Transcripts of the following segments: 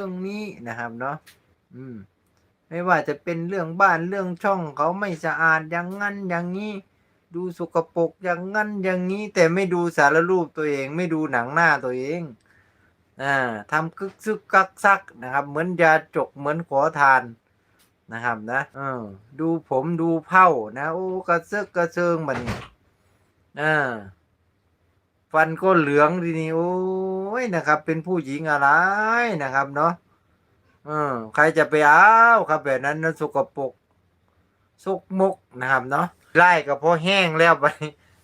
เรื่องนี้นะครับเนาะอืม ไม่ว่าจะเป็นเรื่องบ้านเรื่องช่องเขาไม่สะอาดอย่างงั้นอย่างนี้ ดูสกปรกอย่างงั้นอย่างนี้ แต่ไม่ดูสารรูปตัวเอง ไม่ดูหนังหน้าตัวเองอ่าทำกึกซึกกักซักนะครับ เหมือนยาจกเหมือนขอทานนะครับนะเออดูผมดูเผ้านะ โอ้กระเซึกกระเซิงบันนี้อ่า ฟันก็เหลืองทีนี้โอ้ยนะครับ เป็นผู้หญิงอะไรนะครับ เนาะเออใครจะไปเอาครับแบบนั้นนะสกปรกสกมกนะครับ เนาะไล่กับพ่อแห้งแล้วไป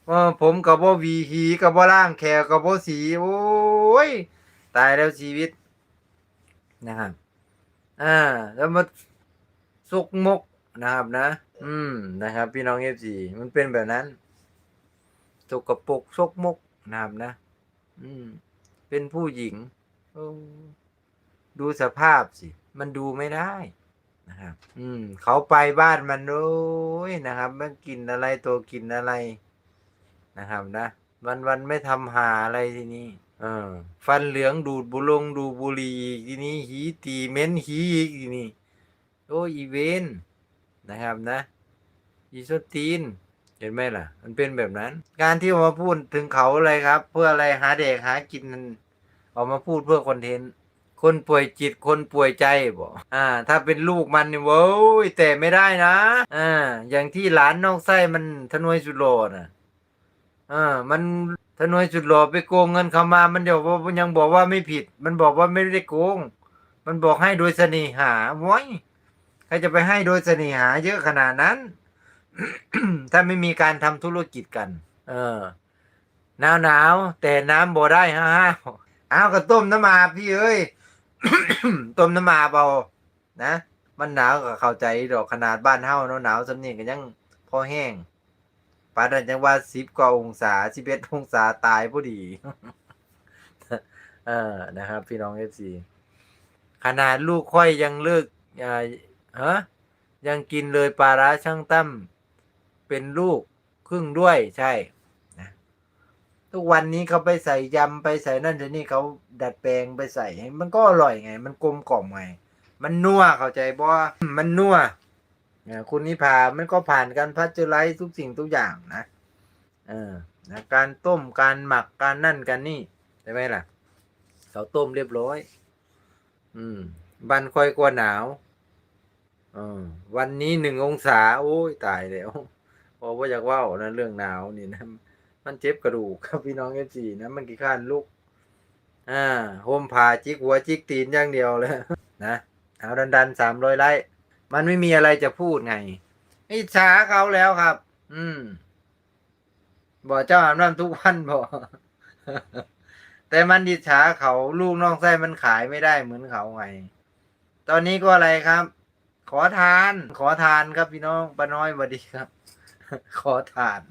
เออผมกับพ่อวีหีกับพ่อล่างแขวกับพ่อสีโอ้ยตายแล้วชีวิตนะครับอ่าแล้วมาสกมกนะครับนะ อืมนะครับ พี่น้องเอฟซีมันเป็นแบบนั้นสกปรกสกมก นะครับนะ อืม เป็นผู้หญิงดูสภาพสิ มันดูไม่ได้นะครับ อืม เขาไปบ้านมันโอ้ยนะครับ มันกินอะไรตัวกินอะไรนะครับ นะวันวันไม่ทำหาอะไรทีนี้ เออ ฟันเหลืองดูดบุลงดูบุรีอีกทีนี้หีตีเม้นหีอีกทีนี้โอ้อีเวนนะครับนะ อีสตีน ห็นไหมล่ะ มันเป็นแบบนั้น การที่ออกมาพูดถึงเขาอะไรครับ เพื่ออะไรหาเด็กหากินออกมาพูดเพื่อคอนเทนต์คนป่วยจิตคนป่วยใจบอกอ่า ถ้าเป็นลูกมันเนี่เว้ยแต่ไม่ได้นะอ่าอย่างที่หลานนอกไส้มันทนวยสุดโลน่ะอ่ามันทนวยสุดโลไปโกงเงินเขามา มันเดี๋ยวว่ามันยังบอกว่าไม่ผิด มันบอกว่าไม่ได้โกง มันบอกให้โดยเสน่หาว้ยใครจะไปให้โดยเสน่หาเยอะขนาดนั้น ถ้าไม่มีการทำธุรกิจกัน เออหนาวหนาวแต่น้ำบ่ได้ฮ่าฮ่าอ้าวก็ต้มน้ำมาพี่เอ้ยต้มน้ำมาเบานะ มันหนาวก็เข้าใจดอกขนาดบ้านเฮาเนาะหนาวสำเนียงก็ยังพอแห้งปานนั้นจังว่าสิบกว่าองศาสิบเอ็ดองศาตายพอดี เออนะครับ พี่น้องเอฟซีขนาดลูกค่อยยังเลิกอ่าฮะยังกินเลยปลาร้าช่างตั้ม เป็นลูกครึ่งด้วยใช่นะทุกวันนี้เขาไปใส่ยำไปใส่นั่นใส่นี่เขาดัดแปลงไปใส่ มันก็อร่อยไง มันกลมกล่อมไง มันนัวเข้าใจบ่มันนัวคุณนิพามันก็ผ่านการพัชไลท์ทุกสิ่งทุกอย่างนะ เออนะการต้มการหมักการนั่นกันนี่ใช่ไหมล่ะเขาต้มเรียบร้อย อืม บันค่อยกว่าหนาวเออวันนี้หนึ่งองศา โอ้ยตายแล้ว เพราะว่าอยากว่านะเรื่องหนาวนี่นะมันเจ็บกระดูกครับพี่น้องเอฟซีนะมันกี่ขั้นลูกอ่าโฮมผ่าจิกหัวจิกตีนอย่างเดียวเลยนะเอาดันดันสามร้อยไลค์มันไม่มีอะไรจะพูดไงอิจฉาเขาแล้วครับ อืมบอกเจ้าอาบน้ำทุกวันบอกแต่มันอิจฉาเขาลูกน้องไส้มันขายไม่ได้เหมือนเขาไง ตอนนี้ก็อะไรครับ ขอทาน ขอทานครับพี่น้องป้าน้อยสวัสดีครับ ขอทาน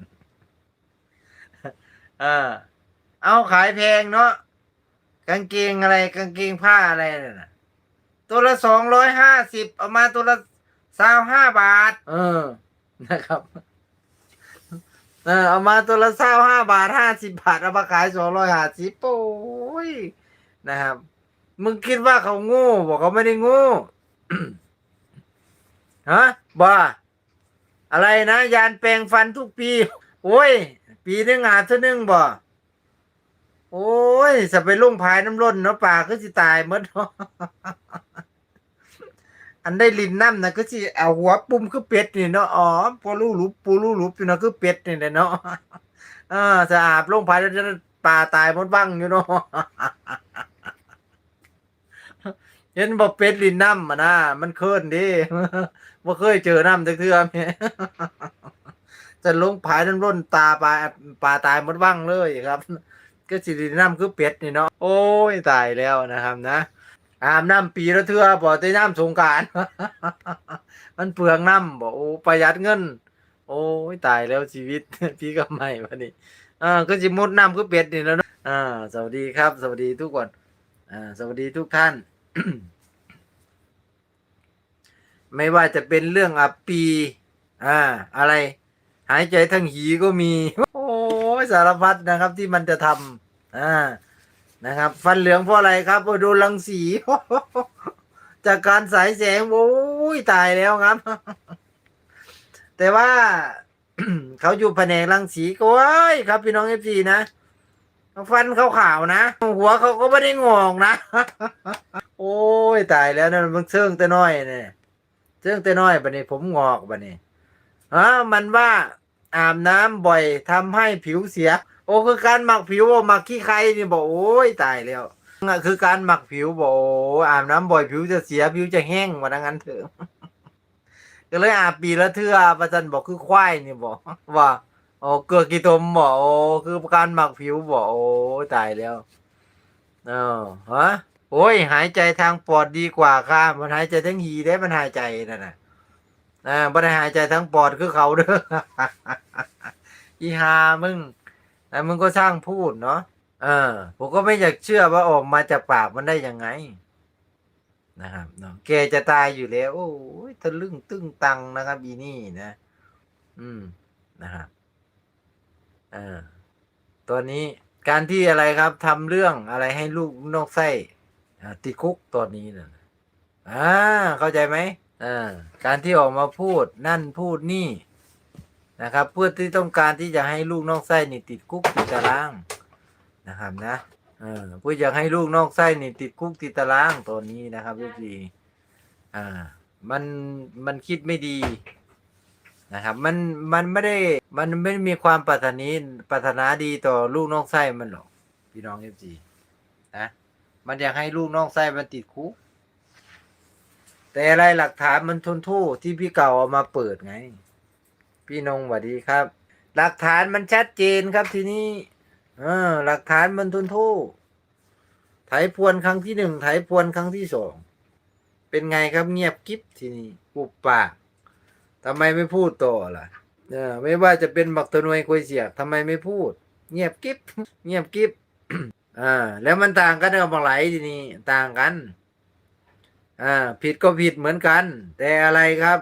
เออเอาขายแพงเนาะกางเกงอะไร กางเกงผ้าอะไรน่ะ ตัวละสองร้อยห้าสิบเอามาตัวละสาวห้าบาท เออ นะครับเออเอามาตัวละสาห้าบาทห้าสิบบาท เอามาขายสองร้อยห้าสิบโอ้ยนะครับ มึงคิดว่าเขาโง่บอกเขาไม่ได้โง่ฮะบ้า อะไรนะยานแปลงฟันทุกปี โอ้ย ปีนึงอาจจะนึงบ่โอ้ยจะไปลุ่งพายน้ำล้นเนาะป่าก็สิตายหมดอันได้ลินน้ำนะก็สิเอาหัวปุ่มคือเป็ดนี่เนาะอ๋อพอลูหลุบปูลูหลุบอยู่เนาะคือเป็ดนี่แหละเนาะเออจะอาบลุ่งพายแล้วจะป่าตายหมดบ้างอยู่เนาะ เห็นบอกเป็ดลินน้ำอะนะมันเคลื่อนดิบ่เคยเจอน้ำจักเทื่อแม่จะลงผายน้ำร่นตาปลาปลาตายหมดว่างเลยครับ ก็สิริน้ำคือเป็ดนี่เนาะโอ้ยตายแล้วนะครับนะอาบน้ำปีละเทื่อบ่ได้น้ำสงการมันเปลืองน้ำบ่โอ้ประหยัดเงิน โอ้ยตายแล้วชีวิตพี่ก็ไม่วะนี่อ่าก็สิมดน้ำคือเป็ดนี่แล้วเนาะอ่าสวัสดีครับ สวัสดีทุกคนอ่าสวัสดีทุกท่าน ไม่ว่าจะเป็นเรื่องอับปีอ่าอะไร หายใจทั้งหีก็มี โอ้ยสารพัดนะครับที่มันจะทำอ่านะครับ ฟันเหลืองเพราะอะไรครับเพราะโดนรังสี จากการสายแสงโอ้ยตายแล้วครับ แต่ว่าเขาอยู่แผนกรังสีก็ว้ยครับ พี่น้องเอฟซีนะฟันเขาขาวๆนะ หัวเขาก็ไม่ได้งอกนะ โอ้ยตายแล้วนั่นมันเชิงแต่น้อยเนี่ย เชิงแต่น้อยบัดนี้ผมงอกบัดนี้อ่ามันว่าอาบน้ำบ่อยทำให้ผิวเสีย โอ้คือการหมักผิวบ่หมักขี้ใครนี่บอกโอ้ยตายแล้วอะคือการหมักผิวบอกโอ้อาบน้ำบ่อยผิวจะเสียผิวจะแห้งว่าดังนั้นเถอะ ก็เลยอาบปีละเทื่อประจันบอกคือควายนี่บอกว่าโอ้เกลือกีตมบอกโอ้คือการหมักผิวบอกโอ้ตายแล้วเออฮะ โอ้ย หายใจทางปอดดีกว่าค่ะมันหายใจทั้งหีได้มันหายใจนั่นน่ะอ่าบ่ได้หายใจทั้งปอดคือเขาเด้ออีหามึงแต่มึงก็สร้างพูดเนาะเออ ผมก็ไม่อยากเชื่อว่าออกมาจากปากมันได้ยังไง นะครับเนาะแกจะตายอยู่แล้ว โอ้ยทะลึ่งตึ้งตังนะครับอีนี่นะ อืมนะครับเออตัวนี้การที่อะไรครับทำเรื่องอะไรให้ลูกนอกไส้อ่ ติดคุกตอนนี้นะอ่าเข้าใจไหมอ่าการที่ออกมาพูดนั่นพูดนี่นะครับ เพื่อที่ต้องการที่จะให้ลูกนอกไส้นี่ติดคุกติดตารางนะครับนะเออผู้อยากให้ลูกนอกไส้นี่ติดคุกติดตารางตัวนี้นะครับทุกทีอ่ามันมันคิดไม่ดีนะครับมันมันไม่ได้มันไม่ได้มีความปรารถนีปรารถนาดีต่อลูกนอกไส้มันหรอกพี่น้องเอฟซีนะ มันอยากให้ลูกน้อกไส้มันติดคุกแต่อะไรหลักฐานมันทนโทษที่พี่เก่าเอามาเปิดไง พี่นงสวัสดีครับ หลักฐานมันชัดเจนครับทีนี้ เออ หลักฐานมันทนโทษไถพวนครั้งที่หนึ่งไถพวนครั้งที่สองเป็นไงครับเงียบกิ๊บทีนี้ปุบปากทำไมไม่พูดต่อล่ะเออไม่ว่าจะเป็นบักตะนวยควยเสียกทำไมไม่พูด เงียบกิ๊บเงียบกิ๊บ อ่าแล้วมันต่างกันกับบางไหลทีนี้ต่างกันอ่าผิดก็ผิดเหมือนกัน แต่อะไรครับ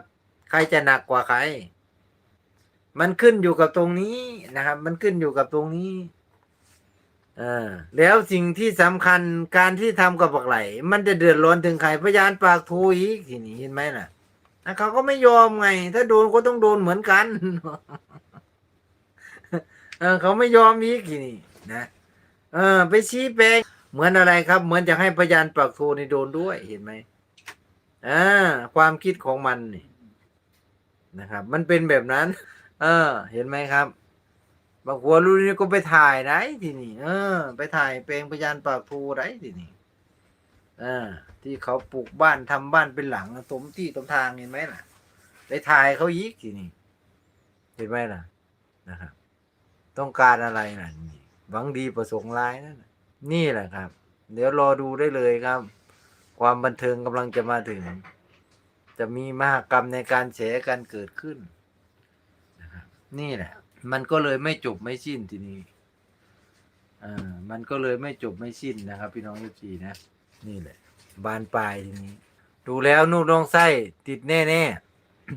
ใครจะหนักกว่าใคร มันขึ้นอยู่กับตรงนี้นะครับ มันขึ้นอยู่กับตรงนี้อ่าแล้วสิ่งที่สำคัญการที่ทำกับบักไหล มันจะเดือดร้อนถึงใครพยานปากโทอีกทีนี้เห็นไหมนะนะเขาก็ไม่ยอมไง ถ้าโดนก็ต้องโดนเหมือนกัน เออเขาไม่ยอมอีกทีนี้นะ เออ ไปชี้แปลงเหมือนอะไรครับ เหมือนจะให้พยานปากโทนี่โดนด้วยเห็นไหมอ่าความคิดของมันนี่นะครับ มันเป็นแบบนั้น เออ เห็นไหมครับบางหัวรุ่นนี้ก็ไปถ่ายได้ทีนี่เออ ไปถ่ายเปลงพยานปากภูได้ทีนี่เออ ที่เขาปลูกบ้านทำบ้านเป็นหลังสมที่ตมทางเห็นไหมล่ะ ไปถ่ายเขายีกทีนี่เห็นไหมล่ะนะครับต้องการอะไรน่ะนี่ หวังดีประสงค์ร้ายนั่นนี่แหละครับ เดี๋ยวรอดูได้เลยครับ ความบันเทิงกำลังจะมาถึง จะมีมหากรรมในการแฉกันเกิดขึ้นนะครับนี่แหละ มันก็เลยไม่จบไม่สิ้นทีนี้อ่ามันก็เลยไม่จบไม่สิ้นนะครับ พี่น้องเอฟซีนะ นี่แหละ บานปลายทีนี้ ดูแล้วนูนน้องไส้ติดแน่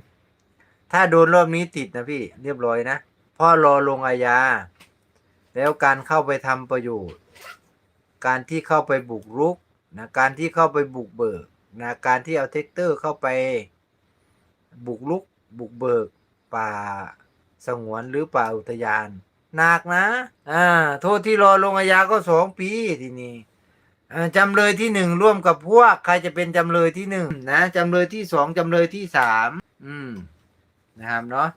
ๆถ้าโดนรอบนี้ติดนะพี่ เรียบร้อยนะพ่อรอลงอาญา แล้วการเข้าไปทำประโยชน์ การที่เข้าไปบุกรุกนะการที่เข้าไปบุกเบิกนะการที่เอาเทคเตอร์เข้าไปบุกรุก บุกเบิก ป่าสงวนหรือป่าอุทยานหนักนะอ่าโทษที่รอลงอาญาก็สองปีทีนี้จำเลยที่หนึ่งร่วมกับพวก ใครจะเป็นจำเลยที่หนึ่งนะจำเลยที่สองจำเลยที่สามอืมนะครับเนาะ